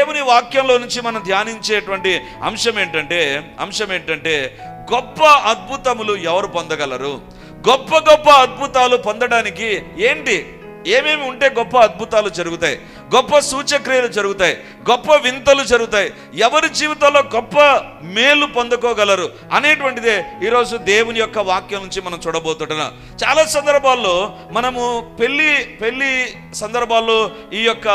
దేవుని వాక్యంలో నుంచి మనం ధ్యానించేటువంటి అంశం ఏంటంటే అంశం ఏంటంటే గొప్ప అద్భుతములు ఎవరు పొందగలరు? గొప్ప గొప్ప అద్భుతాలు పొందడానికి ఏంటి? ఏమేమి ఉంటే గొప్ప అద్భుతాలు జరుగుతాయి? గొప్ప సూచక్రియలు జరుగుతాయి? గొప్ప వింతలు జరుగుతాయి. ఎవరి జీవితంలో గొప్ప మేలు పొందుకోగలరు అనేటువంటిదే ఈరోజు దేవుని యొక్క వాక్యం నుంచి మనం చూడబోతుంటున్నాం. చాలా సందర్భాల్లో మనము పెళ్ళి పెళ్ళి సందర్భాల్లో ఈ యొక్క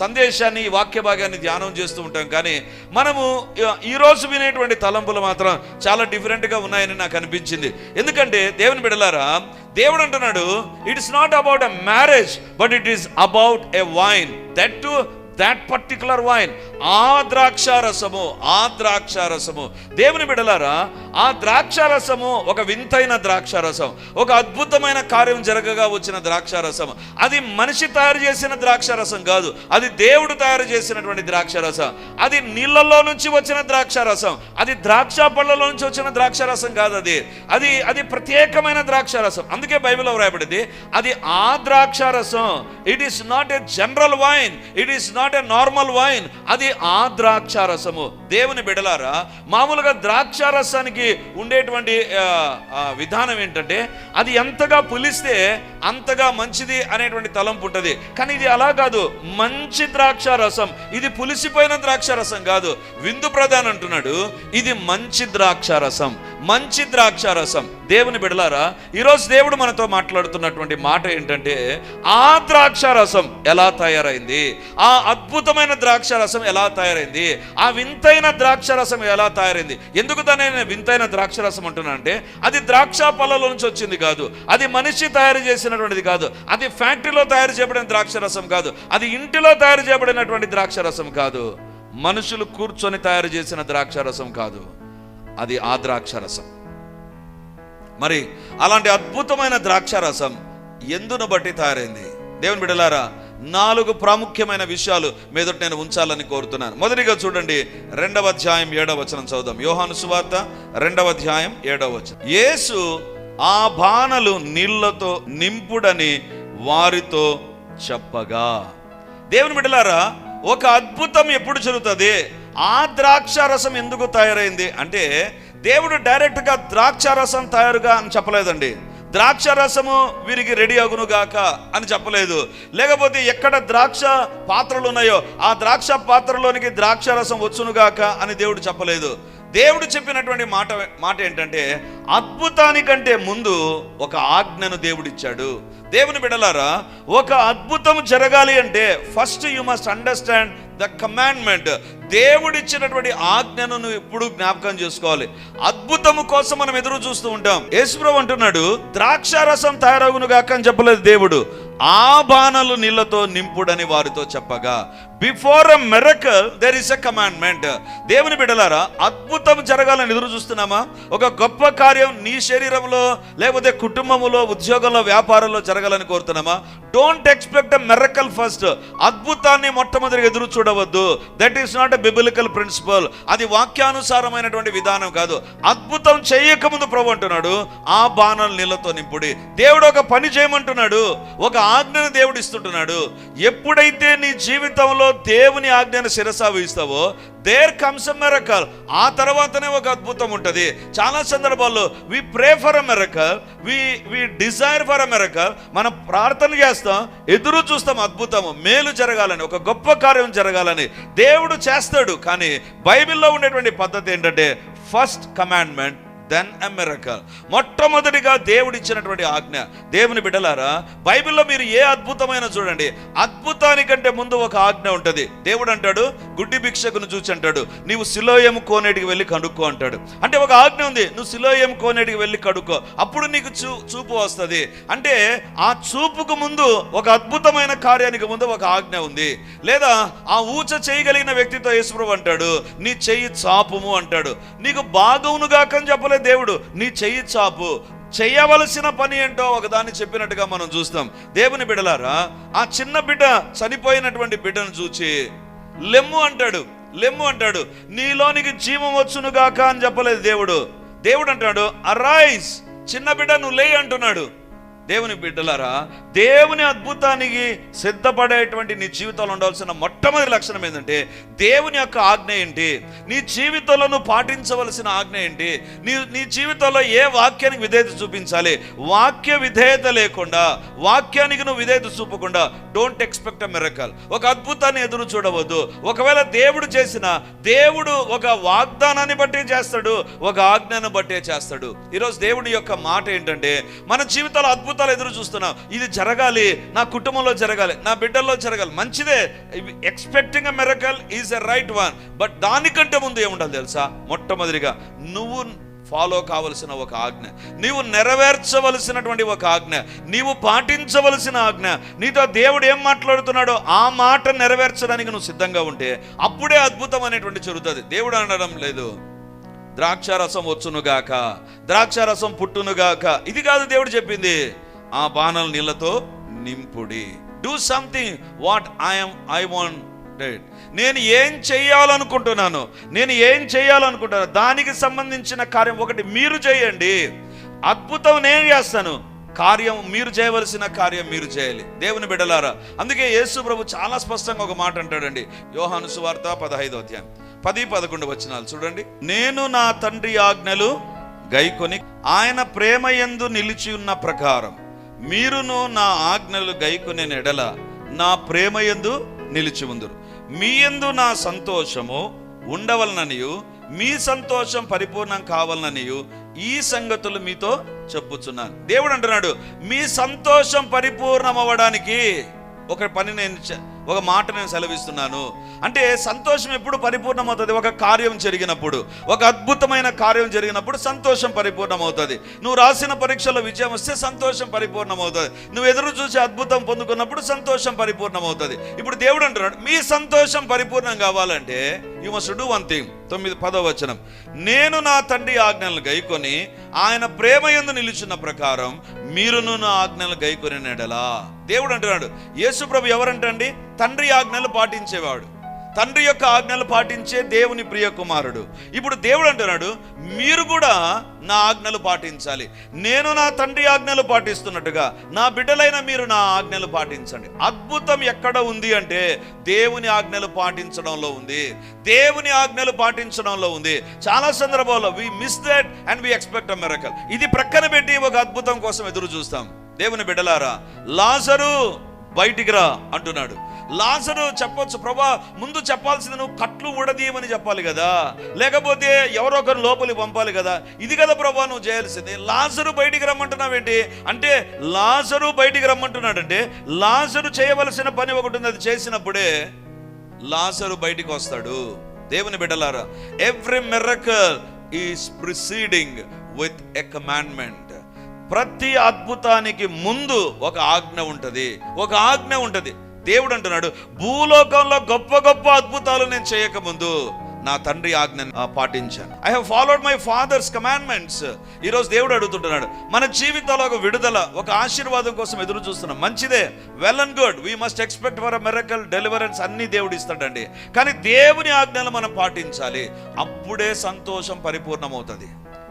సందేశాన్ని ఈ వాక్య భాగాన్ని ధ్యానం చేస్తూ ఉంటాం. కానీ మనము ఈరోజు ఈ రోజు వినేటువంటి తలంపులు మాత్రం చాలా డిఫరెంట్గా ఉన్నాయని నాకు అనిపించింది. ఎందుకంటే దేవుని బిడలారా దేవుడు అంటున్నాడు it's not about a marriage but it is about a wine that to that particular wine ఆ ద్రాక్ష రసము ఆ ద్రాక్ష రసము దేవుని బిడలారా ఆ ద్రాక్ష రసము ఒక వింతైన ద్రాక్ష రసం ఒక అద్భుతమైన కార్యం జరగగా వచ్చిన ద్రాక్ష రసం అది మనిషి తయారు చేసిన ద్రాక్ష రసం కాదు అది దేవుడు తయారు చేసినటువంటి ద్రాక్ష రసం అది నీళ్ళల్లో నుంచి వచ్చిన ద్రాక్ష రసం అది ద్రాక్ష పళ్ళలో నుంచి వచ్చిన ద్రాక్ష రసం కాదు అది. అది అది ప్రత్యేకమైన ద్రాక్ష రసం అందుకే బైబిల్లో వ్రాయబడింది అది ఆ ద్రాక్ష రసం it is not a general wine it is not a normal wine అది ఆ ద్రాక్ష రసము దేవుని బిడలారా మామూలుగా ద్రాక్ష రసానికి ఉండేటువంటి విధానం ఏంటంటే అది ఎంతగా పులిస్తే అంతగా మంచిది అనేటువంటి తలంపు ఉంటుంది. కానీ ఇది అలా కాదు. మంచి ద్రాక్ష రసం ఇది పులిసిపోయిన ద్రాక్ష రసం కాదు. విందు ప్రధాన్ అంటున్నాడు ఇది మంచి ద్రాక్ష రసం మంచి ద్రాక్ష రసం. దేవుని బిడలారా ఈరోజు దేవుడు మనతో మాట్లాడుతున్నటువంటి మాట ఏంటంటే ఆ ద్రాక్ష రసం ఎలా తయారైంది? ఆ అద్భుతమైన ద్రాక్ష రసం ఎలా తయారైంది? ఆ వింతైన ద్రాక్ష రసం ఎలా తయారైంది? ఎందుకు దాన్ని నేను వింతైన ద్రాక్ష రసం అంటున్నా అంటే అది ద్రాక్ష పళ్ళలో నుంచి వచ్చింది కాదు. అది మనిషి తయారు చేసినటువంటిది కాదు. అది ఫ్యాక్టరీలో తయారు చేయబడిన ద్రాక్ష రసం కాదు. అది ఇంటిలో తయారు చేయబడినటువంటి ద్రాక్ష రసం కాదు. మనుషులు కూర్చొని తయారు చేసిన ద్రాక్ష రసం కాదు. అది ఆ ద్రాక్ష రసం మరి అలాంటి అద్భుతమైన ద్రాక్ష రసం ఎందును బట్టి తయారైంది? దేవుని బిడలారా నాలుగు ప్రాముఖ్యమైన విషయాలు మీదట నేను ఉంచాలని కోరుతున్నాను. మొదటిగా చూడండి రెండవ అధ్యాయం ఏడవ వచనం చదుదాం యోహాను సువార్త రెండవ అధ్యాయం ఏడవ వచనం. యేసు ఆ బాణలు నీళ్ళతో నింపుడని వారితో చెప్పగా. దేవుని బిడ్డలారా ఒక అద్భుతం ఎప్పుడు జరుగుతుంది? ఆ ద్రాక్ష రసం ఎందుకు తయారైంది అంటే దేవుడు డైరెక్ట్గా ద్రాక్ష రసం తయారుగా అని చెప్పలేదండి. ద్రాక్ష రసము వీరికి రెడీ అగును గాక అని చెప్పలేదు. లేకపోతే ఎక్కడ ద్రాక్ష పాత్రలు ఉన్నాయో ఆ ద్రాక్ష పాత్రలోనికి ద్రాక్ష రసం వచ్చును గాక అని దేవుడు చెప్పలేదు. దేవుడు చెప్పినటువంటి మాట మాట ఏంటంటే అద్భుతానికంటే ముందు ఒక ఆజ్ఞను దేవుడిచ్చాడు. దేవుని బిడలారా ఒక అద్భుతం జరగాలి అంటే first you must understand the commandment దేవుడిచ్చినటువంటి ఆజ్ఞను నువ్వు ఎప్పుడు జ్ఞాపకం చేసుకోవాలి. అద్భుతము కోసం మనం ఎదురు చూస్తూ ఉంటాం. యేసుప్రభు అంటున్నాడు ద్రాక్ష రసం తయారవును గాక అని చెప్పలేదు దేవుడు. ఆ బాణలు నీళ్ళతో నింపుడని వారితో చెప్పగా before a miracle there is a commandment దేవుని బిడలారా అద్భుతం జరగాలని ఎదురు చూస్తున్నామా? ఒక గొప్ప కార్యం నీ శరీరంలో లేకపోతే కుటుంబంలో ఉద్యోగంలో వ్యాపారంలో జరగాలని కోరుతున్నామా? Don't expect a miracle first అద్భుతాన్ని మొట్టమొదటి ఎదురు చూడవద్దు. That is not a biblical principle అది వాక్యానుసారమైనటువంటి విధానం కాదు. అద్భుతం చేయకముందు ప్రభు అంటున్నాడు ఆ బాణాలు నీళ్ళతో నింపుడి. దేవుడు ఒక పని చేయమంటున్నాడు ఒక ఆజ్ఞను దేవుడు ఇస్తుంటున్నాడు. ఎప్పుడైతే నీ జీవితంలో దేవుని ఆజ్ఞను శిరసావిస్తావో దేర్ కమ్స్ అ మెరకల్. ఆ తర్వాతనే ఒక అద్భుతం ఉంటుంది. చాలా సందర్భాల్లో we pray for a miracle we we desire for a miracle మనం ప్రార్థన చేస్తాం ఎదురు చూస్తాం అద్భుతము. మేలు జరగాలని ఒక గొప్ప కార్యం జరగాలని దేవుడు చేస్తాడు. కానీ బైబిల్లో ఉండేటువంటి పద్ధతి ఏంటంటే first commandment then a miracle మొట్టమొదటిగా దేవుడిచ్చినటువంటి ఆజ్ఞ. దేవుని బిడ్డలారా బైబిల్లో మీరు ఏ అద్భుతమైన చూడండి. అద్భుతానికంటే ముందు ఒక ఆజ్ఞ ఉంటుంది. దేవుడు అంటాడు గుడ్డి భిక్షకును చూచి అంటాడు. నీవు సిలోయం కోనేటికి వెళ్ళి కనుక్కో అంటాడు. అంటే ఒక ఆజ్ఞ ఉంది నువ్వు సిలోయం కోనేటికి వెళ్ళి కడుక్కో అప్పుడు నీకు చూ చూపు వస్తుంది. అంటే ఆ చూపుకు ముందు ఒక అద్భుతమైన కార్యానికి ముందు ఒక ఆజ్ఞ ఉంది. లేదా ఆ ఊచ చేయగలిగిన వ్యక్తితో యేసుప్రభు అంటాడు నీ చెయ్యి చాపుము అంటాడు. నీకు బాగవునుగా చెప్పలేదు. చెప్పలేదు దేవుడు నీ చెయ్యి చాపు. చేయవలసిన పని ఏంటో ఒకదాన్ని చెప్పినట్టుగా మనం చూస్తాం. దేవుని బిడలారా ఆ చిన్న బిడ్డ చనిపోయినటువంటి బిడ్డను చూచి లెమ్ము అంటాడు లెమ్ము అంటాడు. నీలోనికి జీవం వచ్చునుగాక అని చెప్పలేదు దేవుడు. దేవుడు అంటాడు అరైజ్ చిన్న బిడ్డ నువ్వు లేయి అంటున్నాడు. దేవుని బిడ్డలారా దేవుని అద్భుతానికి సిద్ధపడేటువంటి నీ జీవితంలో ఉండాల్సిన మొట్టమొదటి లక్షణం ఏంటంటే దేవుని యొక్క ఆజ్ఞ ఏంటి? నీ జీవితంలో నువ్వు పాటించవలసిన ఆజ్ఞ ఏంటి? నీ నీ జీవితంలో ఏ వాక్యానికి విధేయత చూపించాలి? వాక్య విధేయత లేకుండా వాక్యానికి నువ్వు విధేయత చూపకుండా డోంట్ ఎక్స్పెక్ట్ అ మిరకల్ ఒక అద్భుతాన్ని ఎదురు చూడవద్దు. ఒకవేళ దేవుడు చేసిన దేవుడు ఒక వాగ్దానాన్ని బట్టే చేస్తాడు ఒక ఆజ్ఞను బట్టే చేస్తాడు. ఈరోజు దేవుడి యొక్క మాట ఏంటంటే మన జీవితంలో అద్భుత అద్భుతాలు ఎదురు చూస్తున్నాం ఇది జరగాలి నా కుటుంబంలో జరగాలి నా బిడ్డల్లో జరగాలి. మంచిదే. Expecting a miracle is a right one but దానికంటే ముందు ఏముండాలి తెలుసా? మొట్టమొదటిగా నువ్వు ఫాలో కావలసిన ఒక ఆజ్ఞ. నీవు నెరవేర్చవలసినటువంటి ఒక ఆజ్ఞ. నీవు పాటించవలసిన ఆజ్ఞ. నీతో దేవుడు ఏం మాట్లాడుతున్నాడో ఆ మాట నెరవేర్చడానికి నువ్వు సిద్ధంగా ఉంటే అప్పుడే అద్భుతం అనేటువంటి జరుగుతుంది. దేవుడు అనడం లేదు. ద్రాక్షారసం వచ్చునుగాక ద్రాక్షారసం పుట్టునుగాక. ఇది కాదు దేవుడు చెప్పింది. ఆ బాణాలు నీళ్ళతో నింపుడి. Do something what I'm I want నేను ఏం చేయాలనుకుంటున్నాను నేను ఏం చేయాలనుకుంటున్నాను దానికి సంబంధించిన కార్యం ఒకటి మీరు చేయండి. అద్భుతం నేను చేస్తాను. కార్యం మీరు చేయవలసిన కార్యం మీరు చేయాలి. దేవుని బిడలారా అందుకే యేసు ప్రభు చాలా స్పష్టంగా ఒక మాట అంటాడండి. యోహాను సువార్త పదహైదో అధ్యాయం. పది పదకొండు వచనాలు చూడండి. నేను నా తండ్రి ఆజ్ఞలు గైకొని ఆయన ప్రేమ ఎందు నిలిచి ఉన్న ప్రకారం. మీరును నా ఆజ్ఞలు గైకునే ఎడల నా ప్రేమ యందు నిలిచి ఉందురు. మీ యందు నా సంతోషము ఉండవలననియు మీ సంతోషం పరిపూర్ణం కావాలననియు ఈ సంగతులు మీతో చెప్పుచున్నాను. దేవుడు అంటున్నాడు మీ సంతోషం పరిపూర్ణం అవ్వడానికి ఒక పని నేను ఒక మాట నేను సెలవిస్తున్నాను. అంటే సంతోషం ఎప్పుడు పరిపూర్ణమవుతుంది? ఒక కార్యం జరిగినప్పుడు ఒక అద్భుతమైన కార్యం జరిగినప్పుడు సంతోషం పరిపూర్ణమవుతుంది. నువ్వు రాసిన పరీక్షలో విజయం వస్తే సంతోషం పరిపూర్ణమవుతుంది. నువ్వు ఎదురు చూసి అద్భుతం పొందుకున్నప్పుడు సంతోషం పరిపూర్ణమవుతుంది. ఇప్పుడు దేవుడు అంటున్నాడు మీ సంతోషం పరిపూర్ణం కావాలంటే you must do one thing తొమ్మిది పదో వచనం. నేను నా తండ్రి ఆజ్ఞలను గైకొని ఆయన ప్రేమ ఎందు నిలుచున్న ప్రకారం మీరును నా ఆజ్ఞలు గైకొని నెడలా. దేవుడు అంటున్నాడు యేసుప్రభు ఎవరంటండి? తండ్రి ఆజ్ఞలు పాటించేవాడు. తండ్రి యొక్క ఆజ్ఞలు పాటించే దేవుని ప్రియ కుమారుడు ఇప్పుడు దేవుడు అంటున్నాడు మీరు కూడా నా ఆజ్ఞలు పాటించాలి. నేను నా తండ్రి ఆజ్ఞలు పాటిస్తున్నట్టుగా నా బిడ్డలైన మీరు నా ఆజ్ఞలు పాటించండి. అద్భుతం ఎక్కడ ఉంది అంటే దేవుని ఆజ్ఞలు పాటించడంలో ఉంది. దేవుని ఆజ్ఞలు పాటించడంలో ఉంది. చాలా సందర్భాల్లో we miss that and we expect a miracle ఇది ప్రక్కన పెట్టి ఒక అద్భుతం కోసం ఎదురు చూస్తాం. దేవుని బిడ్డలారా లాజరు బయటికి రా అంటున్నాడు. లాజరు చెప్పొచ్చు ప్రభా ముందు చెప్పాల్సింది నువ్వు కట్లు ఉడదీయమని చెప్పాలి కదా. లేకపోతే ఎవరో ఒకరు లోపలికి పంపాలి కదా. ఇది కదా ప్రభా నువ్వు చేయాల్సింది. లాజరు బయటికి రమ్మంటున్నావేంటి? అంటే లాజరు బయటికి రమ్మంటున్నాడంటే లాజరు చేయవలసిన పని ఒకటి ఉంది. అది చేసినప్పుడే లాజరు బయటికి వస్తాడు. దేవుని బిడ్డలారా every miracle is preceding with a commandment ప్రతి అద్భుతానికి ముందు ఒక ఆజ్ఞ ఉంటుంది. ఒక ఆజ్ఞ ఉంటుంది. దేవుడు అంటున్నాడు భూలోకంలో గొప్ప గొప్ప అద్భుతాలు నేను చేయకముందు నా తండ్రి ఆజ్ఞను పాటించాను. I have followed my father's commandments ఈరోజు దేవుడు అడుగుతుంటున్నాడు మన జీవితంలో ఒక విడుదల ఒక ఆశీర్వాదం కోసం ఎదురు చూస్తున్నాం. మంచిదే. Well and good we must expect for a miracle deliverance అన్ని దేవుడు ఇస్తాడండి. కానీ దేవుని ఆజ్ఞలు మనం పాటించాలి. అప్పుడే సంతోషం పరిపూర్ణమవుతుంది.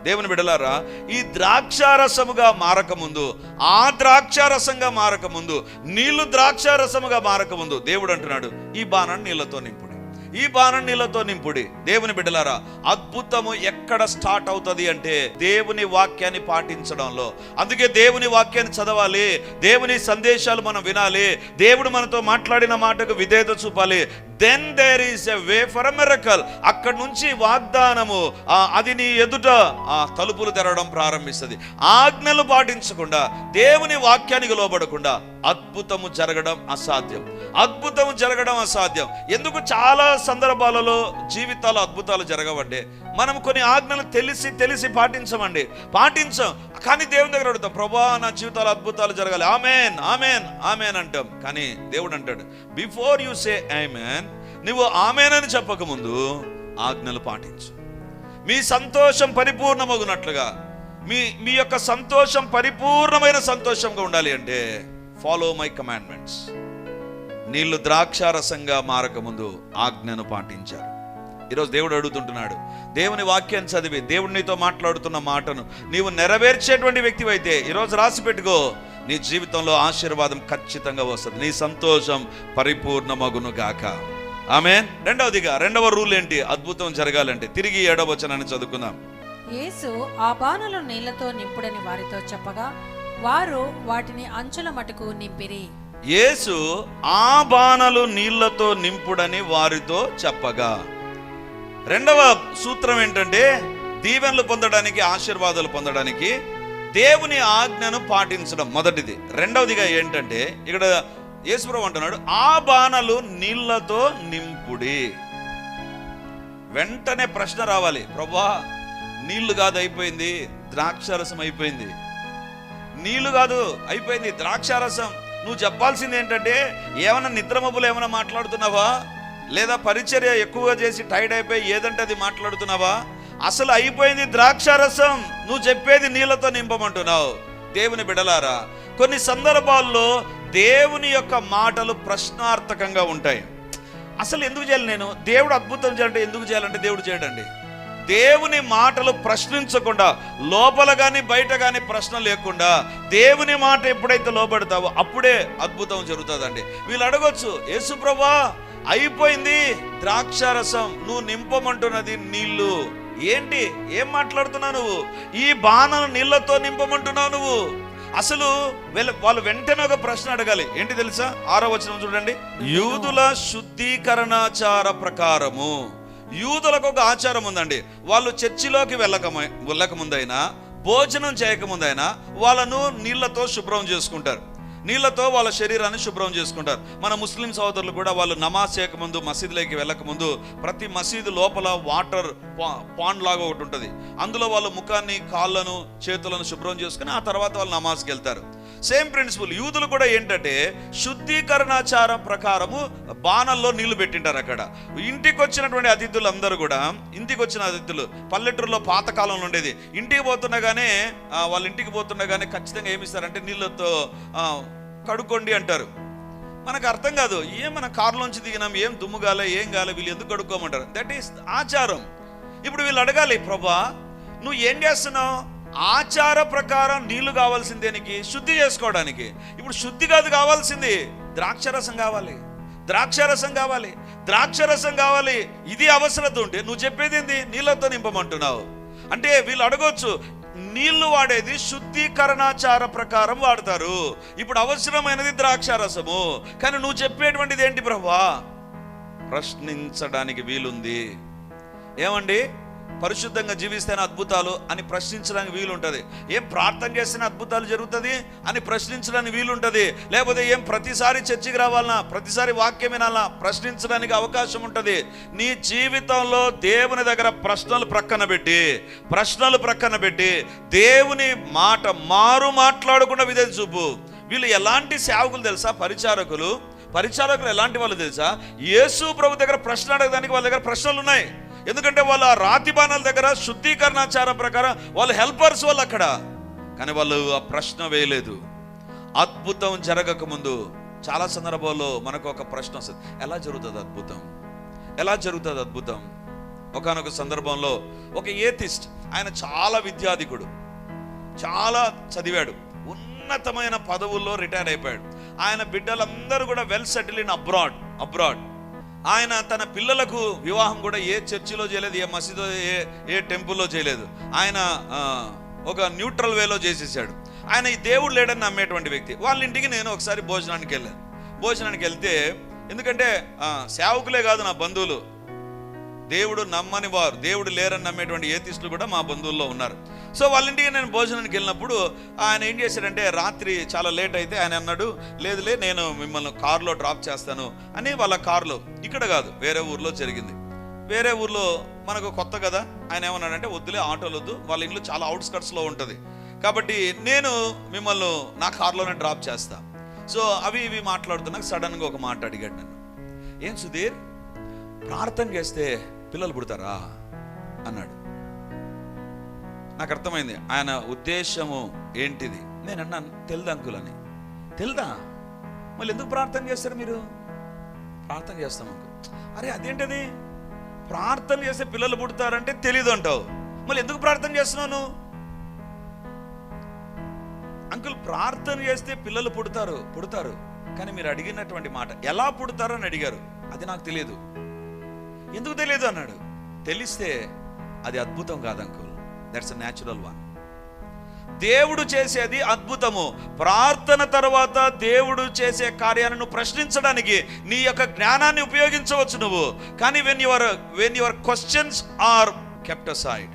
దేవుని బిడలారా ఈ ద్రాక్షారసముగా మారకముందు ఆ ద్రాక్షారసంగా మారకముందు నీళ్ళు ద్రాక్షారసముగా మారకముందు దేవుడు అంటున్నాడు ఈ బాణాన్ని నీళ్ళతో నింపు. ఈ బాణం నీళ్ళతో నింపుడి. దేవుని బిడ్డలారా అద్భుతము ఎక్కడ స్టార్ట్ అవుతుంది అంటే దేవుని వాక్యాన్ని పాటించడంలో. అందుకే దేవుని వాక్యాన్ని చదవాలి దేవుని సందేశాలు మనం వినాలి దేవుడు మనతో మాట్లాడిన మాటకు విధేయత చూపాలి. Then there is a way for miracle అక్కడ నుంచి వాగ్దానము ఆ, అది నీ ఎదుట ఆ తలుపులు తెరవడం ప్రారంభిస్తుంది. ఆజ్ఞలు పాటించకుండా దేవుని వాక్యానికి లోబడకుండా అద్భుతము జరగడం అసాధ్యం. అద్భుతము జరగడం అసాధ్యం. ఎందుకు? చాలా సందర్భాలలో జీవితాలు అద్భుతాలు జరగవండి. మనం కొన్ని ఆజ్ఞలు తెలిసి తెలిసి పాటించమండి. పాటించం కానీ దేవుని దగ్గర అడుగుతాం ప్రభా నా జీవితాలు అద్భుతాలు జరగాలి. ఆమెన్ ఆమెన్ ఆమెన్ అంటాం. కానీ దేవుడు అంటాడు బిఫోర్ యు సే ఐమెన్ నువ్వు ఆమెన్ అని చెప్పకముందు ఆజ్ఞలు పాటించు. మీ సంతోషం పరిపూర్ణమగునట్లుగా మీ మీ యొక్క సంతోషం పరిపూర్ణమైన సంతోషంగా ఉండాలి అంటే ఫాలో మై కమాండ్మెంట్స్ నీళ్ళు ద్రాక్షారసంగా మారకముందు ఆజ్ఞను పాటించారు. ఈరోజు దేవుడు అడుగుతుంటున్నాడు దేవుని వాక్యాన్ని చదివి దేవుడు నీతో మాట్లాడుతున్న మాటను నీవు నెరవేర్చేటువంటి వ్యక్తివైతే ఈరోజు రాసి పెట్టుకో. నీ జీవితంలో ఆశీర్వాదం ఖచ్చితంగా వస్తుంది. నీ సంతోషం పరిపూర్ణమగును గాక. ఆమె రెండవదిగా రెండవ రూల్ ఏంటి? అద్భుతం జరగాలంటే తిరిగి ఏడవ చదువుకుందాం. యేసు ఆ బాణలు నీళ్ళతో నింపుడని వారితో చెప్పగా వారు వాటిని అంచుల మటుకు నింపిరి. యేసు ఆ బాణలు నీళ్ళతో నింపుడని వారితో చెప్పగా. రెండవ సూత్రం ఏంటంటే దీవెనలు పొందడానికి ఆశీర్వాదాలు పొందడానికి దేవుని ఆజ్ఞను పాటించడం మొదటిది. రెండవదిగా ఏంటంటే ఇక్కడ యేసుప్రభు అంటున్నాడు ఆ బాణలు నీళ్ళతో నింపుడి. వెంటనే ప్రశ్న రావాలి ప్రభా నీళ్ళు కాదు అయిపోయింది ద్రాక్షారసం అయిపోయింది. నీళ్ళు కాదు అయిపోయింది ద్రాక్షారసం. నువ్వు చెప్పాల్సింది ఏంటంటే ఏమైనా నిద్రమబ్బులు ఏమైనా మాట్లాడుతున్నావా? లేదా పరిచర్య ఎక్కువగా చేసి టైర్డ్ అయిపోయి ఏదంటే అది మాట్లాడుతున్నావా? అసలు అయిపోయింది ద్రాక్షారసం. నువ్వు చెప్పేది నీళ్ళతో నింపమంటున్నావు. దేవుని బిడలారా కొన్ని సందర్భాల్లో దేవుని యొక్క మాటలు ప్రశ్నార్థకంగా ఉంటాయి. అసలు ఎందుకు చేయాలి నేను? దేవుడు అద్భుతం చేయాలంటే ఎందుకు చేయాలంటే దేవుడు చేయడండి. దేవుని మాటలు ప్రశ్నించకుండా లోపల కానీ బయట కానీ ప్రశ్న లేకుండా దేవుని మాట ఎప్పుడైతే లోబడతావో అప్పుడే అద్భుతం జరుగుతుందండి. వీళ్ళు అడగొచ్చు యేసుప్రభా అయిపోయింది ద్రాక్షారసం నువ్వు నింపమంటున్నది నీళ్ళు ఏంటి? ఏం మాట్లాడుతున్నావు నువ్వు? ఈ బాణను నీళ్ళతో నింపమంటున్నావు నువ్వు? అసలు వీళ్ళ వాళ్ళు వెంటనే ఒక ప్రశ్న అడగాలి. ఏంటి తెలుసా? ఆరో వచనం చూడండి. యూదుల శుద్ధీకరణాచార ప్రకారము. యూదులకు ఒక ఆచారం ఉందండి. వాళ్ళు చర్చిలోకి వెళ్ళక వెళ్ళకముందైనా భోజనం చేయకముందైనా వాళ్ళను నీళ్ళతో శుభ్రం చేసుకుంటారు. నీళ్ళతో వాళ్ళ శరీరాన్ని శుభ్రం చేసుకుంటారు. మన ముస్లిం సోదరులు కూడా వాళ్ళు నమాజ్ చేయకముందు మసీదులోకి వెళ్ళకముందు ప్రతి మసీదు లోపల వాటర్ పాండ్ లాగా ఒకటి ఉంటుంది. అందులో వాళ్ళు ముఖాన్ని కాళ్ళను చేతులను శుభ్రం చేసుకుని ఆ తర్వాత వాళ్ళు నమాజ్కి వెళ్తారు. సేమ్ ప్రిన్సిపల్ యూదులు కూడా ఏంటంటే శుద్ధీకరణాచారం ప్రకారము బాణల్లో నీళ్ళు పెట్టింటారు అక్కడ. ఇంటికి వచ్చినటువంటి అతిథులు అందరూ కూడా ఇంటికి వచ్చిన అతిథులు పల్లెటూరులో పాతకాలంలో ఉండేది ఇంటికి పోతుండగానే వాళ్ళ ఇంటికి పోతుండగానే ఖచ్చితంగా ఏమిస్తారంటే నీళ్ళతో కడుక్కోండి అంటారు. మనకు అర్థం కాదు ఏం మన కారులోంచి దిగినాం ఏం దుమ్ము గాలే ఏం గాలే వీళ్ళు ఎందుకు కడుక్కోమంటారు? దట్ ఈస్ ఆచారం. ఇప్పుడు వీళ్ళు అడగాలి ప్రభా నువ్వు ఏం చేస్తున్నావు? ఆచార ప్రకారం నీళ్ళు కావాల్సింది దేనికి శుద్ధి చేసుకోవడానికి. ఇప్పుడు శుద్ధి కాదు కావాల్సింది ద్రాక్షరసం కావాలి. ద్రాక్షరసం కావాలి. ద్రాక్షరసం కావాలి. ఇది అవసరత ఉంటే నువ్వు చెప్పేది ఏంది? నీళ్ళతో నింపమంటున్నావు. అంటే వీళ్ళు అడగొచ్చు నీళ్ళు వాడేది శుద్ధీకరణాచార ప్రకారం వాడతారు. ఇప్పుడు అవసరమైనది ద్రాక్షారసము కానీ నువ్వు చెప్పేటువంటిది ఏంటి ప్రభా? ప్రశ్నించడానికి వీలుంది. ఏమండి? పరిశుద్ధంగా జీవిస్తేనే అద్భుతాలు అని ప్రశ్నించడానికి వీలుంటుంది. ఏం ప్రార్థన చేస్తేనే అద్భుతాలు జరుగుతుంది అని ప్రశ్నించడానికి వీలుంటుంది. లేకపోతే ఏం ప్రతిసారి చర్చికి రావాలన్నా ప్రతిసారి వాక్యం వినాలన్నా ప్రశ్నించడానికి అవకాశం ఉంటుంది. నీ జీవితంలో దేవుని దగ్గర ప్రశ్నలు ప్రక్కన పెట్టి ప్రశ్నలు ప్రక్కన పెట్టి దేవుని మాట మారు మాట్లాడకుండా విధేది చూపు. వీళ్ళు ఎలాంటి సేవకులు తెలుసా? పరిచారకులు. పరిచారకులు ఎలాంటి వాళ్ళు తెలుసా? యేసు ప్రభు దగ్గర ప్రశ్న అడగడానికి వాళ్ళ దగ్గర ప్రశ్నలు ఉన్నాయి. ఎందుకంటే వాళ్ళు ఆ రాతి బాణాల దగ్గర శుద్ధీకరణాచారం ప్రకారం వాళ్ళు హెల్పర్స్ వాళ్ళు అక్కడ. కానీ వాళ్ళు ఆ ప్రశ్న వేయలేదు. అద్భుతం జరగక ముందు చాలా సందర్భాల్లో మనకు ఒక ప్రశ్న వస్తుంది. ఎలా జరుగుతుంది అద్భుతం? ఎలా జరుగుతుంది అద్భుతం? ఒకానొక సందర్భంలో ఒక ఏతిస్ట్ ఆయన చాలా విద్యాధికుడు. చాలా చదివాడు. ఉన్నతమైన పదవుల్లో రిటైర్ అయిపోయాడు. ఆయన బిడ్డలందరూ కూడా well settle in abroad abroad ఆయన తన పిల్లలకు వివాహం కూడా ఏ చర్చిలో చేయలేదు ఏ మసీదో ఏ ఏ టెంపుల్లో చేయలేదు. ఆయన ఒక న్యూట్రల్ వేలో చేసేసాడు. ఆయన ఈ దేవుడు లేడని నమ్మేటువంటి వ్యక్తి. వాళ్ళ ఇంటికి నేను ఒకసారి భోజనానికి వెళ్ళాను. భోజనానికి వెళ్తే ఎందుకంటే సేవకులే కాదు నా బంధువులు. దేవుడు నమ్మని వారు దేవుడు లేరని నమ్మేటువంటి ఏతిస్టులు కూడా మా బంధువుల్లో ఉన్నారు. సో వాళ్ళ ఇంటికి నేను భోజనానికి వెళ్ళినప్పుడు ఆయన ఏం చేశాడంటే రాత్రి చాలా లేట్ అయితే ఆయన అన్నాడు లేదులే నేను మిమ్మల్ని కారులో డ్రాప్ చేస్తాను అని వాళ్ళ కారులో ఇక్కడ కాదు వేరే ఊర్లో జరిగింది. వేరే ఊర్లో మనకు కొత్త కదా ఆయన ఏమన్నాడంటే వద్దులే ఆటోలు వద్దు వాళ్ళ ఇంట్లో చాలా అవుట్స్కట్స్లో ఉంటుంది. కాబట్టి నేను మిమ్మల్ని నా కారులోనే డ్రాప్ చేస్తా. సో అవి ఇవి మాట్లాడుతున్నాక సడన్గా ఒక మాట అడిగాడు నన్ను. ఏం సుధీర్ ప్రార్థన చేస్తే పిల్లలు పుడతారా? అన్నాడు. నాకు అర్థమైంది. ఆయన ఉద్దేశము ఏంటిది? నేను అన్నాను తెలుదా అంకుల్ అని. తెలుదా? మళ్ళీ ఎందుకు ప్రార్థన చేస్తారు మీరు? ప్రార్థన చేస్తాం అంకుల్. అరే అదేంటది? ప్రార్థన చేస్తే పిల్లలు పుడతారంటే తెలీదు అంటావు. మళ్ళీ ఎందుకు ప్రార్థన చేస్తున్నావు అంకుల్ ప్రార్థన చేస్తే పిల్లలు పుడతారు పుడతారు. కానీ మీరు అడిగినటువంటి మాట ఎలా పుడతారని అని అడిగారు. అది నాకు తెలియదు ఎందుకు తెలియదు అన్నాడు. తెలిస్తే అది అద్భుతం కాదు అంకుల్. దట్స్ న్యాచురల్ వన్ దేవుడు చేసేది అద్భుతము. ప్రార్థన తర్వాత దేవుడు చేసే కార్యాలను ప్రశ్నించడానికి నీ యొక్క జ్ఞానాన్ని ఉపయోగించవచ్చు నువ్వు. కానీ when your when your questions are kept side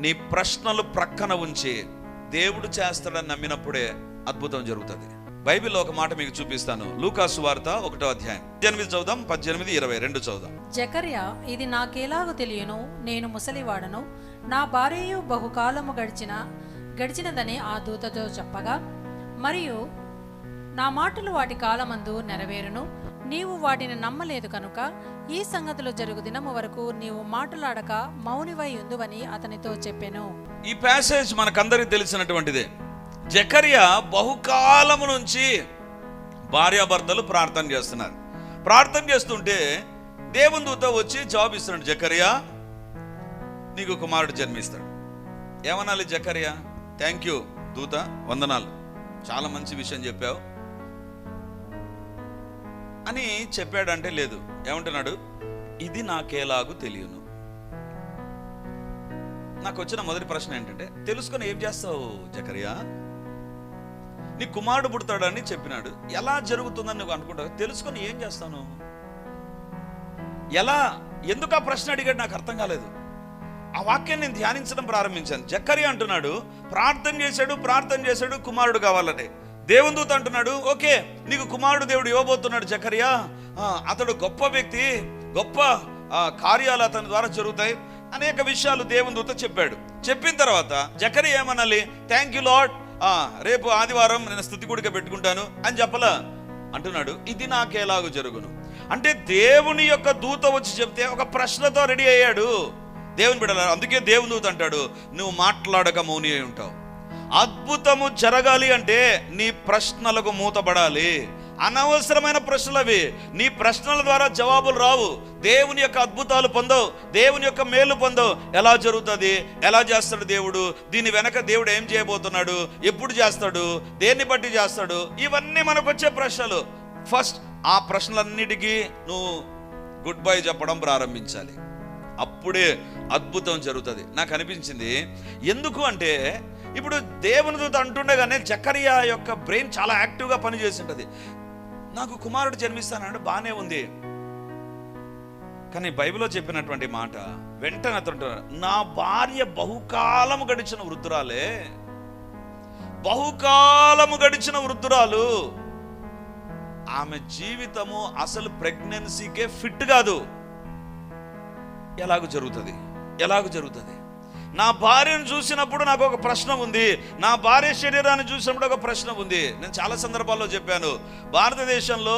నీ ప్రశ్నలు ప్రక్కన ఉంచి దేవుడు చేస్తాడని నమ్మినప్పుడే అద్భుతం జరుగుతుంది. బైబిల్లో ఒక మాట మీకు చూపిస్తాను. లూకాసు వార్త ఒకటో అధ్యాయం. పద్దెనిమిది చదుదాం పద్దెనిమిది ఇరవై రెండు చదుదాం జకర్య ఇది నాకెలాగూ తెలియను నేను ముసలివాడను. నా భార్యయు బహుకాలము గడిచిన గడిచినదని ఆ దూతతో చెప్పగా మరియు నా మాటలు వాటి కాలమందు నెరవేరును నీవు వాటిని నమ్మలేదు కనుక ఈ సంగతులు జరుగు దినము వరకు నీవు మాట్లాడక మౌనివై ఉందువని అతనితో చెప్పెను. ఈ ప్యాసేజ్ మనకందరికి తెలిసినటువంటిదే. జకర్య బహుకాలము నుంచి భార్యాభర్తలు ప్రార్థన చేస్తున్నారు. ప్రార్థన చేస్తుంటే దేవుని దూత వచ్చి జవాబు ఇస్తున్నాడు జకర్య నీకు కుమారుడు జన్మిస్తాడు. ఏమనాలి జకర్య? థ్యాంక్ యూ దూత వందనాలు. చాలా మంచి విషయం చెప్పావు. అని చెప్పాడంటే లేదు. ఏమంటున్నాడు? ఇది నాకేలాగు తెలియను. నాకు వచ్చిన మొదటి ప్రశ్న ఏంటంటే తెలుసుకొని ఏం చేస్తావు జకరియా? నీ కుమారుడు పుడతాడని చెప్పినాడు. ఎలా జరుగుతుందని నువ్వు అనుకుంటావు? తెలుసుకొని ఏం చేస్తాను ఎలా? ఎందుకు ఆ ప్రశ్న అడిగాడు? నాకు అర్థం కాలేదు. ఆ వాక్యాన్ని నేను ధ్యానించడం ప్రారంభించాను. జక్కరి అంటున్నాడు ప్రార్థన చేశాడు ప్రార్థన చేశాడు కుమారుడు కావాలని. దేవుని దూత అంటున్నాడు ఓకే నీకు కుమారుడు దేవుడు ఇవ్వబోతున్నాడు జకరియా. అతడు గొప్ప వ్యక్తి గొప్ప ఆ, కార్యాలు అతని ద్వారా జరుగుతాయి. అనేక విషయాలు దేవుని దూత చెప్పాడు. చెప్పిన తర్వాత జకరి ఏమనాలి? థ్యాంక్ యూ లాడ్ రేపు ఆదివారం నేను స్థుతి గుడిక పెట్టుకుంటాను అని చెప్పలా? అంటున్నాడు. ఇది నాకేలాగో జరుగును? అంటే దేవుని యొక్క దూత వచ్చి చెప్తే ఒక ప్రశ్నతో రెడీ అయ్యాడు. దేవుని బిడ్డలారు అందుకే దేవుని దూత అంటాడు నువ్వు మాట్లాడక మౌని అయి ఉంటావు. అద్భుతము జరగాలి అంటే నీ ప్రశ్నలకు మూతపడాలి. అనవసరమైన ప్రశ్నలు అవి. నీ ప్రశ్నల ద్వారా జవాబులు రావు. దేవుని యొక్క అద్భుతాలు పొందవు. దేవుని యొక్క మేలు పొందవు. ఎలా జరుగుతుంది? ఎలా చేస్తాడు దేవుడు? దీని వెనక దేవుడు ఏం చేయబోతున్నాడు? ఎప్పుడు చేస్తాడు? దేన్ని బట్టి చేస్తాడు? ఇవన్నీ మనకు వచ్చే ప్రశ్నలు. ఫస్ట్ ఆ ప్రశ్నలన్నిటికీ నువ్వు గుడ్ బై చెప్పడం ప్రారంభించాలి. అప్పుడే అద్భుతం జరుగుతుంది. నాకు అనిపించింది. ఎందుకు అంటే ఇప్పుడు దేవుని దూత అంటుండగానే జకరియా యొక్క బ్రెయిన్ చాలా యాక్టివ్గా పనిచేసి ఉంటుంది. నాకు కుమారుడు జన్మిస్తానన్నాడు బాగానే ఉంది. కానీ బైబిల్లో చెప్పినటువంటి మాట వెంటనే అతను నా భార్య బహుకాలము గడిచిన వృద్ధురాలే. బహుకాలము గడిచిన వృద్ధురాలు. ఆమె జీవితము అసలు ప్రెగ్నెన్సీకే ఫిట్ కాదు. ఎలాగ జరుగుతుంది? ఎలాగ జరుగుతుంది? నా భార్యను చూసినప్పుడు నాకు ఒక ప్రశ్న ఉంది. నా భార్య శరీరాన్ని చూసినప్పుడు ఒక ప్రశ్న ఉంది. నేను చాలా సందర్భాల్లో చెప్పాను. భారతదేశంలో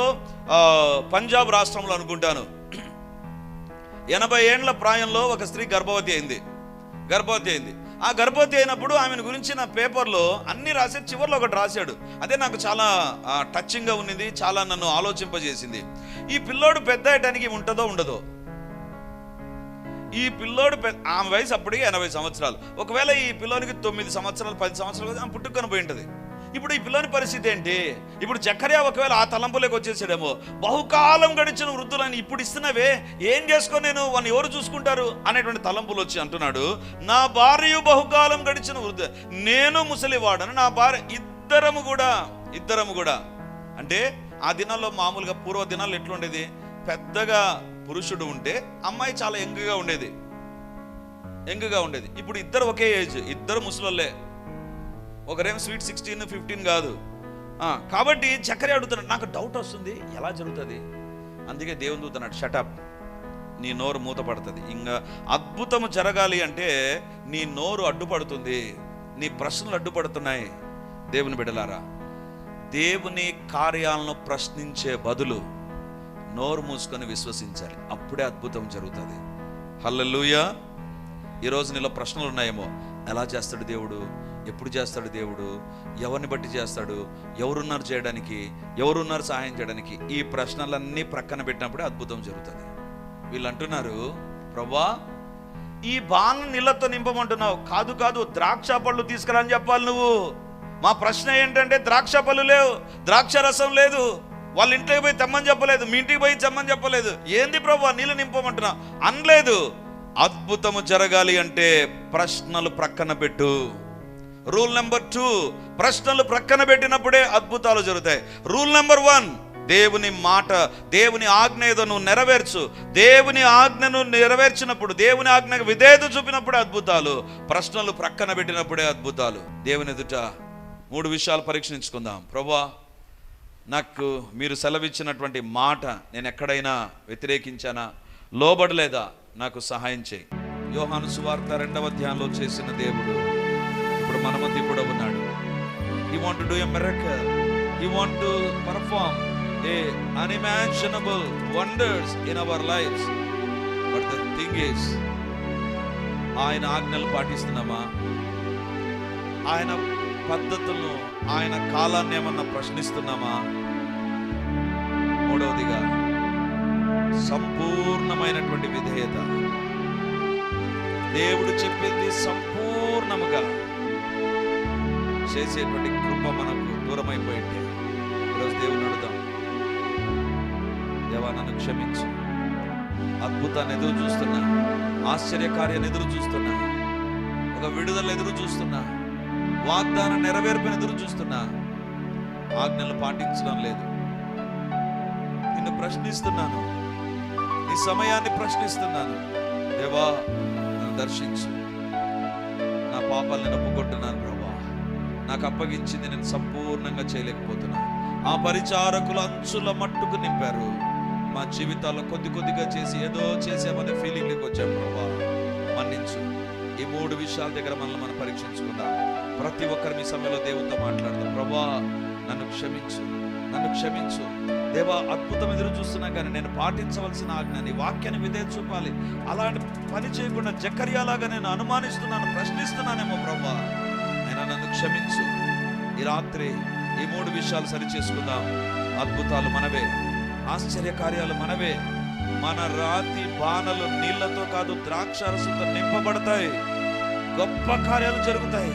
పంజాబ్ రాష్ట్రంలో అనుకుంటాను. ఎనభై ఏండ్ల ప్రాయంలో ఒక స్త్రీ గర్భవతి అయింది. గర్భవతి అయింది. ఆ గర్భవతి అయినప్పుడు ఆమెను గురించి నా పేపర్లో అన్ని రాసే చివరిలో ఒకటి రాశాడు. అదే నాకు చాలా టచ్చింగ్గా ఉన్నింది ఉన్నది చాలా నన్ను ఆలోచింపజేసింది. ఈ పిల్లోడు పెద్ద అయ్యటానికి ఉంటుందో ఉండదో? ఈ పిల్లోడు ఆమె వయసు అప్పటికి ఎనభై సంవత్సరాలు. ఒకవేళ ఈ పిల్లోనికి తొమ్మిది సంవత్సరాలు పది సంవత్సరాలు ఆమె పుట్టుకొని పోయి ఉంటుంది ఇప్పుడు ఈ పిల్లోని పరిస్థితి ఏంటి? ఇప్పుడు చక్కర్యా ఒకవేళ ఆ తలంపులోకి వచ్చేసాడేమో బహుకాలం గడిచిన వృద్ధులని ఇప్పుడు ఇస్తున్నవే ఏం చేసుకొని నేను? వాళ్ళని ఎవరు చూసుకుంటారు? అనేటువంటి తలంపులు వచ్చి అంటున్నాడు. నా భార్య బహుకాలం గడిచిన వృద్ధు నేను ముసలివాడను నా భార్య ఇద్దరము కూడా ఇద్దరము కూడా. అంటే ఆ దినాల్లో మామూలుగా పూర్వ దినాలు ఎట్లుండేది? పెద్దగా పురుషుడు ఉంటే అమ్మాయి చాలా యంగ్గా ఉండేది. యంగ్గా ఉండేది. ఇప్పుడు ఇద్దరు ఒకే ఏజ్ ఇద్దరు ముసలోళ్ళే. ఒకరేమో స్వీట్ సిక్స్టీన్ ఫిఫ్టీన్ కాదు. కాబట్టి చక్కరే అడుగుతున్నాడు నాకు డౌట్ వస్తుంది ఎలా జరుగుతుంది? అందుకే దేవుని దూతున్నాడు షటప్ నీ నోరు మూతపడుతుంది ఇంకా అద్భుతము జరగాలి అంటే నీ నోరు అడ్డుపడుతుంది. నీ ప్రశ్నలు అడ్డుపడుతున్నాయి. దేవుని బిడ్డలారా దేవుని కార్యాలను ప్రశ్నించే బదులు నోరు మూసుకొని విశ్వసించాలి. అప్పుడే అద్భుతం జరుగుతుంది. హల్లెలూయా. ఈరోజు నీలో ప్రశ్నలు ఉన్నాయేమో. ఎలా చేస్తాడు దేవుడు? ఎప్పుడు చేస్తాడు దేవుడు? ఎవరిని బట్టి చేస్తాడు? ఎవరున్నారు చేయడానికి? ఎవరున్నారు సహాయం చేయడానికి? ఈ ప్రశ్నలన్నీ ప్రక్కన పెట్టినప్పుడే అద్భుతం జరుగుతుంది. వీళ్ళు అంటున్నారు ప్రభా ఈ బాణం నీళ్ళతో నింపమంటున్నావు. కాదు కాదు ద్రాక్ష పళ్ళు తీసుకురా అని చెప్పాలి నువ్వు. మా ప్రశ్న ఏంటంటే ద్రాక్ష పళ్ళు లేవు. ద్రాక్ష రసం లేదు. వాళ్ళ ఇంటికి పోయి తెమ్మని చెప్పలేదు మీ ఇంటికి పోయి తెమ్మని చెప్పలేదు. ఏంది ప్రభు నీళ్ళు నింపమంటున్నా? అనలేదు. అద్భుతము జరగాలి అంటే ప్రశ్నలు ప్రక్కన పెట్టు. రూల్ నెంబర్ టూ ప్రశ్నలు ప్రక్కన పెట్టినప్పుడే అద్భుతాలు జరుగుతాయి. రూల్ నెంబర్ వన్ దేవుని మాట దేవుని ఆజ్ఞ ఏదో నువ్వు నెరవేర్చు. దేవుని ఆజ్ఞను నెరవేర్చినప్పుడు దేవుని ఆజ్ఞకు విధేయత చూపినప్పుడే అద్భుతాలు. ప్రశ్నలు ప్రక్కన పెట్టినప్పుడే అద్భుతాలు. దేవుని ఎదుట మూడు విషయాలు పరీక్షించుకుందాం. ప్రభా నాకు మీరు సెలవిచ్చినటువంటి మాట నేను ఎక్కడైనా వ్యతిరేకించానా? లోబడలేదా? నాకు సహాయం చేయి. యోహాను సువార్త రెండవ ధ్యానంలో చేసిన దేవుడు ఇప్పుడు మన మధ్య కూడా ఉన్నాడు. He want do a miracle he want to perform a unimaginable wonders in our life but the thing is ఆయన ఆజ్ఞలు పాటిస్తున్నామా? ఆయన పద్ధతులను ఆయన కాలాన్ని ఏమన్నా ప్రశ్నిస్తున్నామా? మూడవదిగా సంపూర్ణమైనటువంటి విధేయత. దేవుడు చెప్పింది సంపూర్ణముగా చేసేటువంటి కృప మనకు దూరమైపోయింది. ఈరోజు దేవుని అడుగుదాం. దేవా నన్ను క్షమించు. అద్భుతాన్ని ఎదురు చూస్తున్నా ఆశ్చర్యకార్యాన్ని ఎదురు చూస్తున్నా ఒక విడుదల ఎదురు చూస్తున్నా వాగ్దానం నెరవేర్పుని ఎదురు చూస్తున్నా ఆజ్ఞలు పాటించడం లేదు. నిన్ను ప్రశ్నిస్తున్నాను. నీ సమయాన్ని ప్రశ్నిస్తున్నాను. దేవా నన్ను దర్శించు. నా పాపాలను ఒప్పుకుంటున్నాను ప్రభా. నాకు అప్పగించింది నేను సంపూర్ణంగా చేయలేకపోతున్నాను. ఆ పరిచారకులు అంచుల మట్టుకు నింపారు. మా జీవితాల్లో కొద్ది కొద్దిగా చేసి ఏదో చేసామనే ఫీలింగ్లోకి వచ్చాం ప్రభా. మన్నించు. ఈ మూడు విషయాల దగ్గర మనల్ని మనం పరీక్షించుకుందాం. ప్రతి ఒక్కరు మీ సమయంలో దేవునితో మాట్లాడదాం. ప్రభా నన్ను క్షమించు. నన్ను క్షమించు. దేవా అద్భుతం ఎదురు చూస్తున్నా కానీ నేను పాటించవలసిన ఆజ్ఞ నీ వాక్యాన్ని విధే చూపాలి. అలాంటి పని చేయకుండా జకర్యాలాగా నేను అనుమానిస్తున్నాను ప్రశ్నిస్తున్నానేమో ప్రభా. నేను నన్ను క్షమించు. ఈ రాత్రి ఈ మూడు విషయాలు సరిచేసుకుందాం. అద్భుతాలు మనవే ఆశ్చర్య కార్యాలు మనవే. మన రాతి బాణలు నీళ్ళతో కాదు ద్రాక్షారసంతో నింపబడతాయి. గొప్ప కార్యాలు జరుగుతాయి.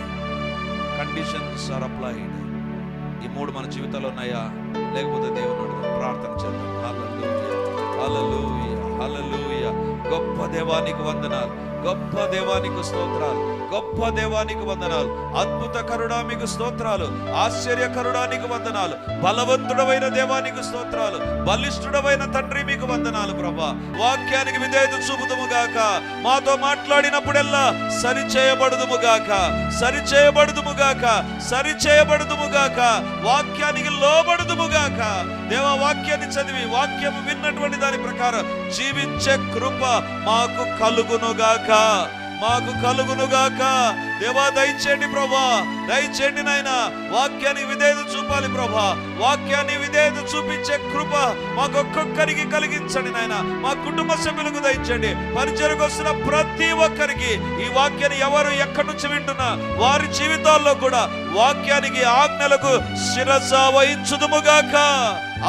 Conditions are applied. ఈ మూడు మన జీవితాల్లో ఉన్నాయా? లేకపోతే దేవుని ప్రార్థన చేద్దాం. హల్లెలూయా. హల్లెలూయా. హల్లెలూయా. గొప్ప దేవానికి వందనాలు. గొప్ప దేవానికి స్తోత్రాలు గొప్ప దేవానికి వందనాలు అద్భుత కరుడా మీకు స్తోత్రాలు ఆశ్చర్య నీకు వందనాలు బలవంతుడమైన దేవానికి స్తోత్రాలు బలిష్ఠుడమైన తండ్రి మీకు వందనాలు ప్రభా. వాక్యానికి విధేయత చూపుదుము గాక. మాతో మాట్లాడినప్పుడెల్లా సరి చేయబడుదుము గాక. సరి గాక. సరి గాక. వాక్యానికి లోబడుదుము గాక. దేవ వాక్యాన్ని చదివి వాక్యము విన్నటువంటి దాని ప్రకారం జీవించే కృప మాకు కలుగును గాక మాకు కలుగును గాక దేవా దయచేయండి ప్రభా. దయచేయండి నాయన. వాక్యాన్ని విధేయత చూపాలి ప్రభా. వాక్యాన్ని విధేయత చూపించే కృప మాకు ఒక్కొక్కరికి కలిగించండి నాయన. మా కుటుంబ సభ్యులకు దయచండి పరిచయకు వస్తున్న ప్రతి ఒక్కరికి ఈ వాక్యాన్ని ఎవరు ఎక్కడి నుంచి వింటున్నా వారి జీవితాల్లో కూడా వాక్యానికి ఆజ్ఞలకు శిరస వహించుదుముగాక.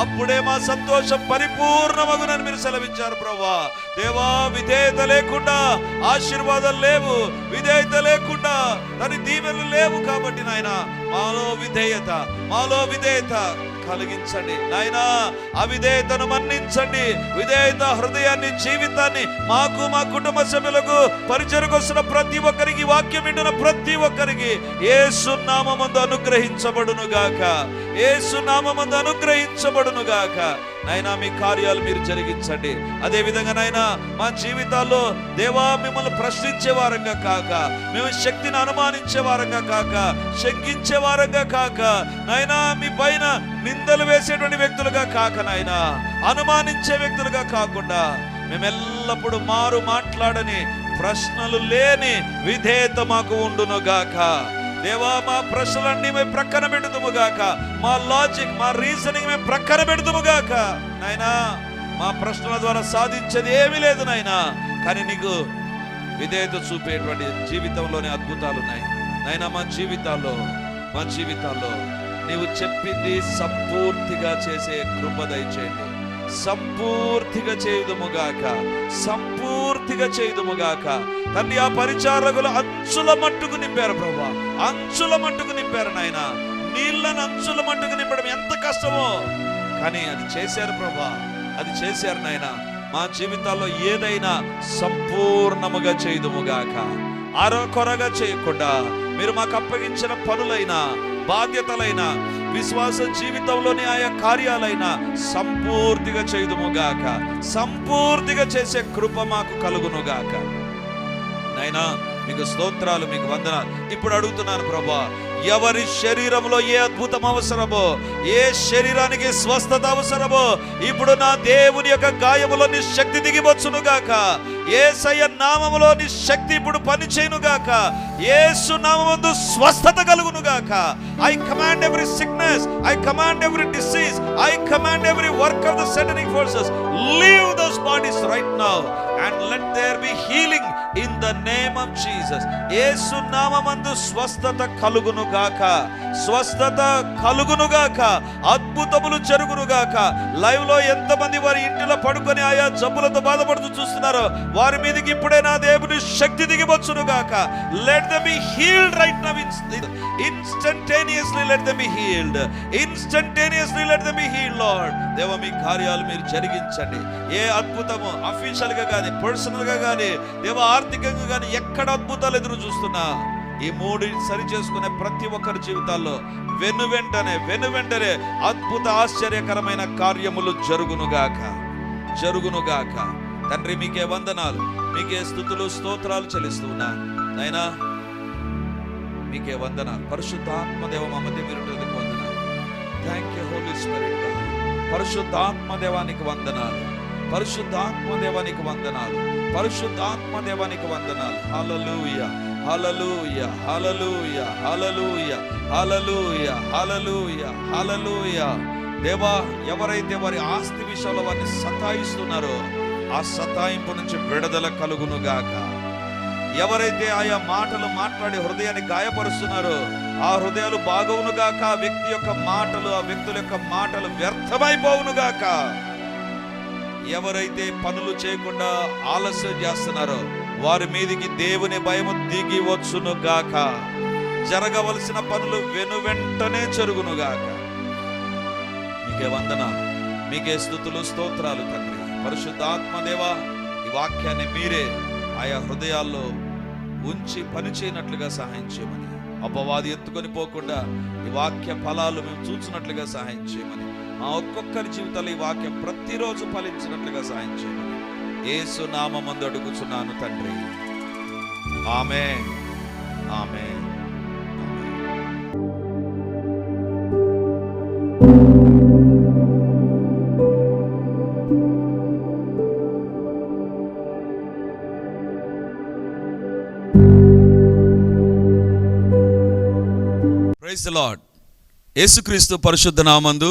అప్పుడే మా సంతోషం పరిపూర్ణమగునని మీరు సెలవిచ్చారు ప్రభా దేవా విధేయత లేకుండా ఆశీర్వాదాలు లేవు విధేయత లేకుండా దాని దీవెనలు లేవు కాబట్టి నాయన. మాలో విధేయత మాలో విధేయత. కలిగించండి. నాయనా అవిధేయతను మన్నించండి. విధేయత హృదయాన్ని జీవితాన్ని మాకు మా కుటుంబ సభ్యులకు పరిచయకు వస్తున్న ప్రతి ఒక్కరికి వాక్యం వింటున్న ప్రతి ఒక్కరికి ఏ సున్నామందు అనుగ్రహించబడును గాక ఏసు నామమందు అనుగ్రహించబడును గాక నైనా మీ కార్యాలు మీరు జరిగించండి. అదే విధంగా నైనా మా జీవితాల్లో దేవా మిమ్మల్ని ప్రశ్నించే వారంగా కాక మేము శక్తిని అనుమానించే వారంగా కాక శంకించే వారంగా కాక నైనా మీ పైన నిందలు వేసేటువంటి వ్యక్తులుగా కాక నాయనా అనుమానించే వ్యక్తులుగా కాకుండా మేమెల్లప్పుడూ మారు మాట్లాడని ప్రశ్నలు లేని విధేయత మాకు ఉండునుగాక. దేవా మా ప్రశ్నలన్నీ మేము ప్రక్కన పెడుతుము గాక. మా లాజిక్ మా రీజనింగ్ మేము ప్రక్కన పెడతాము గాక. నాయనా మా ప్రశ్నల ద్వారా సాధించేది ఏమీ లేదు నాయనా. కానీ నీకు విధేయత చూపేటువంటి జీవితంలోనే అద్భుతాలు ఉన్నాయి. నాయనా మా జీవితాల్లో మా జీవితాల్లో నీవు చెప్పింది సంపూర్తిగా చేసే కృప దయచేయండి. సంపూర్తిగా చేయుదుముగాక సంపూర్తిగా చేయుదుముగాక తండ్రి ఆ పరిచారకులు అంచుల మట్టుకు నింపారు ప్రభా. అంచుల మట్టుకు నింపారు నాయనా. నీళ్ళను అంచుల మట్టుకు నింపడం ఎంత కష్టమో. కానీ అది చేశారు ప్రభా. అది చేశారు నాయన. మా జీవితాల్లో ఏదైనా సంపూర్ణముగా చేయదుముగాక అరకొరగా చేయకుండా మీరు మాకు అప్పగించిన పనులైనా బాధ్యతలైనా విశ్వాస జీవితంలోని ఆయా కార్యాలైనా సంపూర్తిగా చేయదుముగాక సంపూర్తిగా చేసే కృప మాకు కలుగునుగాక నైనా మీకు స్తోత్రాలు మీకు వందనాలు. ఇప్పుడు అడుగుతున్నాను ప్రభా ఎవరి శరీరంలో ఏ అద్భుతం అవసరమో ఏ శరీరానికి స్వస్థత అవసరమో ఇప్పుడు నా దేవుని యొక్క గాయములో నీ శక్తి దిగివచ్చును గాక. ఏసయ్య నామములో నీ శక్తి ఇప్పుడు పనిచేయునుగాక ఏసు గాక నామమందు స్వస్థత కలుగును గాక. I command every sickness I command every disease I command every work of the satanic forces leave those bodies right now and let there be healing in the name of Jesus Yesu నామందు స్వస్థత కలుగును గాక స్వస్థత కలుగును గాక అద్భుతములు జరుగును గాక లైవ్లో ఎంతమంది వారి ఇంటిలో పడుకొని ఆయా జబ్బులతో బాధపడుతూ చూస్తున్నారో వారి మీదకి ఇప్పుడే నా దేవుని శక్తి దిగివచ్చును గాక let them be healed right now instantaneously let them be healed instantaneously let them be healed lord దేవ మీ కార్యాలు మీరు జరిగించండి ఏ అద్భుతము అఫీషియల్గా కానీ పర్సనల్గా కానీ దేవ ఆర్థికంగా కానీ ఎక్కడ అద్భుతాలు ఎదురు చూస్తున్నా ఈ మూడు సరి చేసుకునే ప్రతి ఒక్కరి జీవితాల్లో వెను వెంటనే వెను వెంటనే అద్భుత ఆశ్చర్యకరమైన కార్యములు జరుగునుగాక జరుగునుగాక తండ్రి మీకే వందనాలు మీకే స్థుతులు స్తోత్రాలు చెల్లిస్తున్నా నైనా మీకే వందనాలు. పరిశుద్ధాత్మదేవ మా మధ్య మీరు వందనాలు. థ్యాంక్ యూ హోలీ స్పిరిట్ పరిశుద్ధాత్మదేవానికి వందనాలు. పరిశుద్ధాత్మదేవానికి వందనాలు. పరిశుద్ధాత్మదేవానికి వందనాలు. హలలుయ హలలుయ హలలుయ హలలుయ హలలుయ హలలుయ హలలుయ దేవా ఎవరైతే వారి ఆస్తి విషయంలో వారిని సతాయిస్తున్నారో ఆ సతాయింపు నుంచి విడుదల కలుగునుగాక ఎవరైతే ఆయా మాటలు మాట్లాడి హృదయాన్ని గాయపరుస్తున్నారో ఆ హృదయాలు బాగవునుగాక ఆ వ్యక్తి యొక్క మాటలు ఆ వ్యక్తుల యొక్క మాటలు వ్యర్థమైపోవునుగాక ఎవరైతే పనులు చేయకుండా ఆలస్యం చేస్తున్నారో వారి మీదికి దేవుని భయము దిగి వచ్చునుగాక జరగవలసిన పనులు వెను వెంటనే జరుగునుగాక మీకే వందన? మీకే స్థుతులు స్తోత్రాలు తండ్రి. పరిశుద్ధాత్మదేవా ఈ వాక్యాన్ని మీరే ఆయా హృదయాల్లో ఉంచి పని చేయనట్లుగా సహాయం చేయమని. అపవాది ఎత్తుకొని పోకుండా ఈ వాక్య ఫలాలు మేము చూసినట్లుగా సహాయం చేయమని. మా ఒక్కొక్కరి జీవితాలు ఈ వాక్యం ప్రతిరోజు ఫలించినట్లుగా సాయం చేయమని ఏసు నామందు అడుగుచున్నాను తండ్రి. ఆమె ఆమె ప్రైజ్ లాడ్ యేసుక్రీస్తు పరిశుద్ధ నామందు